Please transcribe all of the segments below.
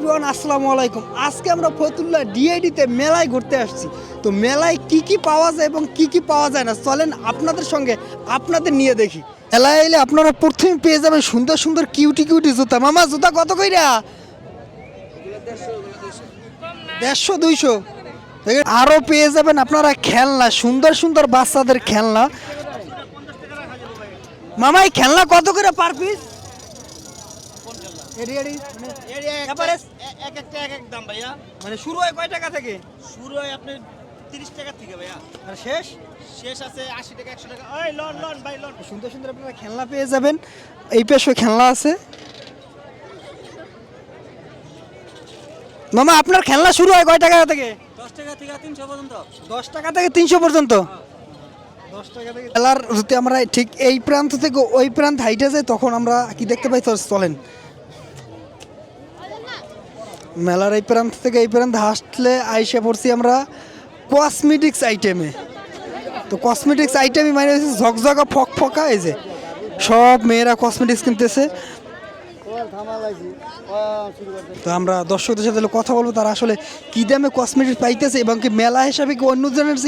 Everyone, আসসালামু আলাইকুম। আজকে আমরা ফতুল্লা ডিআইডিতে মেলায় ঘুরতে আসছি। তো মেলায় কি কি পাওয়া যায় এবং কি কি পাওয়া যায় না, চলেন আপনাদের সঙ্গে আপনাদের নিয়ে দেখি। মেলায় এলে আপনারা প্রথমে পেয়ে যাবেন সুন্দর সুন্দর কিউটি কিউটি জুতা। মামা, জুতা কত কইরা? দেড়শো, দুইশো। আরও পেয়ে যাবেন আপনারা খেলনা, সুন্দর সুন্দর বাচ্চাদের খেলনা। মামা, এই খেলনা কত করে পার পিস? Average? এক একটা এক এক দাম ভাইয়া। মানে শুরু হয় কয় টাকা থেকে? শুরু হয় আপনি তিরিশ টাকা থেকে ভাইয়া। আর শেষ? শেষ আছে আশি টাকা একশো টাকা। ওই লন লন ভাই লন। সুন্দর সুন্দর আপনারা খেলনা পেয়ে যাবেন। এই পেশো খেলনা আছে। মামা আপনার খেলনা শুরু হয় কয় টাকা থেকে? দশ টাকা থেকে তিনশো পর্যন্ত। দশ টাকা থেকে তিনশো পর্যন্ত? দশ টাকা থেকে খেলার যদি আমরা ঠিক এই প্রান্ত থেকে ওই প্রান্ত হাইটে যাই তখন আমরা কি দেখতে পাই? চলেন। মেলার এই প্রান্ত থেকে এই প্রান্ত হাসলে আইসে পড়ছি আমরা কসমেটিক্স আইটেমে তো কসমেটিক্স আইটেমই মানে হচ্ছে ঝকঝকা ফক ফকা এই যে সব মেয়েরা কসমেটিক্স কিনতেছে। তো আমরা দর্শকদের সাথে কথা বলব, তারা আসলে কি দামে কসমেটিক্স পাইতেছে এবং কি মেলা হিসাবে কি অন্য দিনের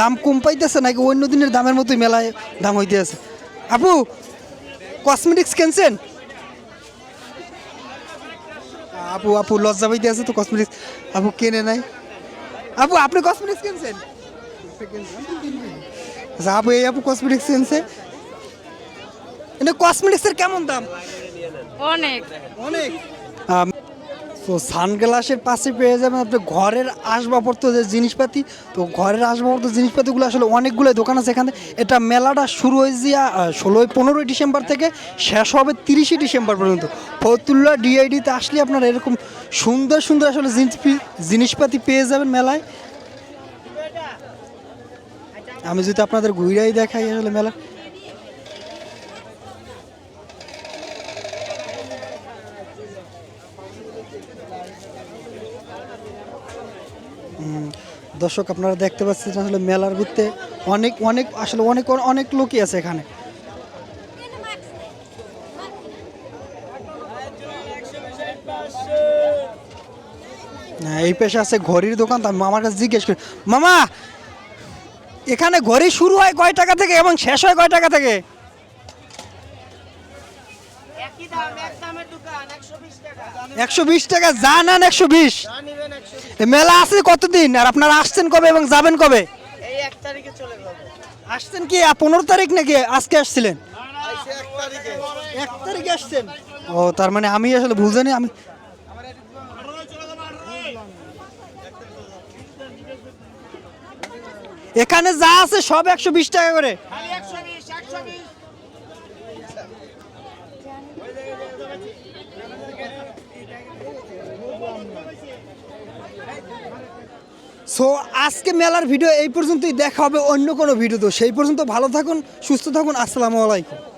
দাম কম পাইতেছে নাকি অন্য দিনের দামের মতোই মেলায় দাম হইতে আছে আপু কসমেটিক্স কিনছেন? আপু আপু লজ্জা পাইতে আছে তো কসমেটিক্স আপু কেনে নাই? আপু আপনি কসমেটিক্স কিনছেন? আচ্ছা আপু এই আপু কসমেটিক্স কিনছে? এটা কসমেটিক্সের কেমন দাম? অনেক। অনেক? তো সানগ্লাসের পাশে পেয়ে যাবেন আপনি ঘরের আসবাবপত্র যে জিনিসপাতি। তো ঘরের আসবাবপত্র জিনিসপাতিগুলো আসলে অনেকগুলো দোকান আছে এখানে। এটা মেলাটা শুরু হয়েছে ষোলোই পনেরোই ডিসেম্বর থেকে, শেষ হবে তিরিশে ডিসেম্বর পর্যন্ত। ফতুল্লা ডিআইডিতে আসলে আপনারা এরকম সুন্দর সুন্দর আসলে জিনিস জিনিসপাতি পেয়ে যাবেন মেলায়। আমি যদি আপনাদের ঘুরাই দেখাই আসলে মেলা দর্শক, আপনারা দেখতে পাচ্ছেন আসলে মেলার ভিত্তে অনেক অনেক, আসলে অনেক অনেক লোকই আছে এখানে। এই পেশে আছে ঘড়ির দোকান, তো মামার কাছে জিজ্ঞেস করি, মামা, এখানে ঘড়ি শুরু হয় কয় টাকা থেকে এবং শেষ হয় কয় টাকা থেকে? একশো বিশ টাকা। যা নেন একশো বিশ। মেলা আছে কতদিন? আর আপনারা আসছেন কবে এবং যাবেন কবে? আসছেন কি? পনেরো তারিখ নাকি আজকে আসছিলেন? এক তারিখে। আসছেন? ও তার মানে আমি আসলে ভুল জানি আমি এখানে যা আছে সব একশো বিশ টাকা করে খালি একশো বিশ একশো বিশ সো আজকে মেলার ভিডিও এই পর্যন্তই। দেখা হবে অন্য কোনো ভিডিও তো। সেই পর্যন্ত ভালো থাকুন, সুস্থ থাকুন। আসসালামু আলাইকুম।